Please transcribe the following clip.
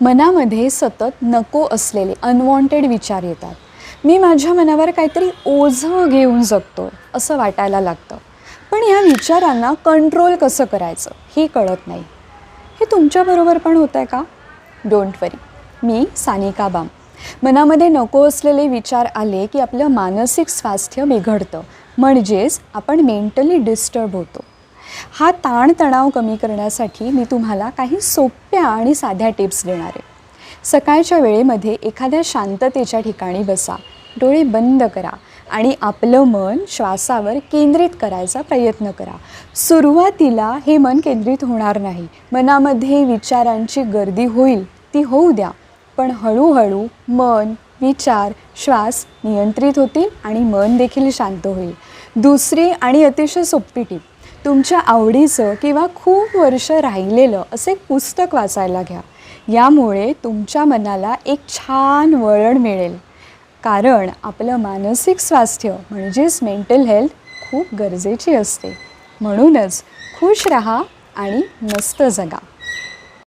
मनामध्ये सतत नको असलेले अनवॉन्टेड विचार येतात. मी माझ्या मनावर काहीतरी ओझं घेऊन जगतो असं वाटायला लागतं. पण ह्या विचारांना कंट्रोल कसं करायचं हे कळत नाही. हे तुमच्याबरोबर पण होतं आहे का? डोंट वरी मी सानिका बाम. मनामध्ये नको असलेले विचार आले की आपलं मानसिक स्वास्थ्य बिघडतं. म्हणजेच आपण मेंटली डिस्टर्ब होतो. हा ताणतणाव कमी करण्यासाठी मी तुम्हाला काही सोप्या आणि साध्या टिप्स देणार आहे. सकाळच्या वेळेमध्ये एखाद्या शांततेच्या ठिकाणी बसा डोळे बंद करा आणि आपलं मन श्वासावर केंद्रित करायचा प्रयत्न करा. सुरुवातीला हे मन केंद्रित होणार नाही. मनामध्ये विचारांची गर्दी होईल ती होऊ द्या. पण हळूहळू मन विचार श्वास नियंत्रित होतील आणि मन देखील शांत होईल. दुसरी आणि अतिशय सोपी टीप तुमच्या आवडीचं किंवा खूप वर्ष राहिलेलं असं एक पुस्तक वाचायला घ्या. यामुळे तुमच्या मनाला एक छान वळण मिळेल. कारण आपलं मानसिक स्वास्थ्य म्हणजेच मेंटल हेल्थ खूप गरजेची असते. म्हणूनच खुश रहा आणि मस्त जगा.